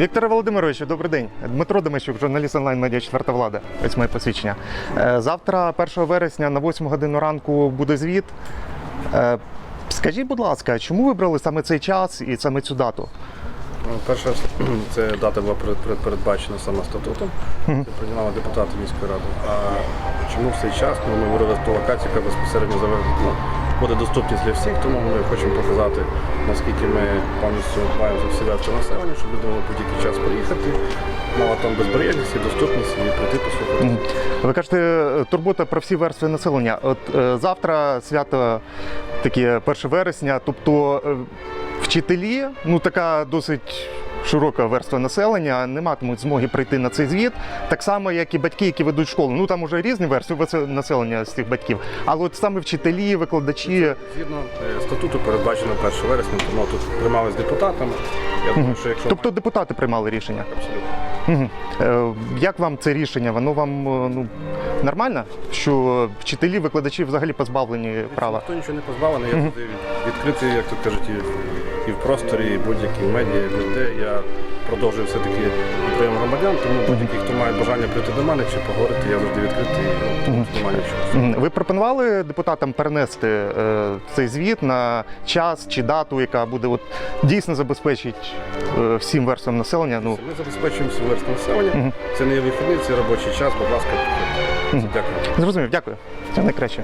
Вікторе Володимировичу, добрий день. Дмитро Демищук, журналіст онлайн медіа четверта влада. Ось моє посвідчення. Е, Завтра, 1 вересня, на 8 годину ранку буде звіт. Е, Скажіть, будь ласка, чому вибрали саме цей час і саме цю дату? Ну, Перше, це дата була перед- перед- передбачена саме статутом, це приймали депутати міської ради. А чому в цей час? Ну, ми говорили про локацію, яка безпосередньо. Ну, буде доступність для всіх, тому ми хочемо показати, наскільки ми повністю дбаємо за всі верстви населення, щоб люди могли будь-який час приїхати. Мала там безбар'єрність і доступність і прийти послухати. Ви кажете, турбота про всі верстви населення. От е, завтра свято таке 1 вересня, тобто е, вчителі, ну така досить. Широка верства населення не матимуть змоги прийти на цей звіт, так само, як і батьки, які ведуть школу. Ну там уже різні версії населення з цих батьків. Але от саме вчителі, викладачі, Згідно е, статуту передбачено 1 вересня, тому тут приймали з депутатами. Я думаю, що якщо тобто депутати приймали рішення. абсолютно. Мгм. Е, Як вам це рішення? Воно вам е, ну, нормально, що вчителі, викладачі взагалі позбавлені права? Ніхто нічого не позбавлений, я завжди від- відкритий, як тут кажуть, і, в- просторі, і будь-які медіа, і де. Я продовжую все-таки прийом громадян, тому будь-який, хто має бажання прийти до мене чи поговорити, я завжди відкритий, ну, немає нічого. Ви пропонували депутатам перенести е, цей звіт на час чи дату, яка буде от, дійсно забезпечить е, всім верствам населення? Ну, Ми забезпечуємо всю версту населення. Це не є вихідний, це робочий час, будь ласка, приходьте. Дякую. зрозумів, дякую. Це найкраще.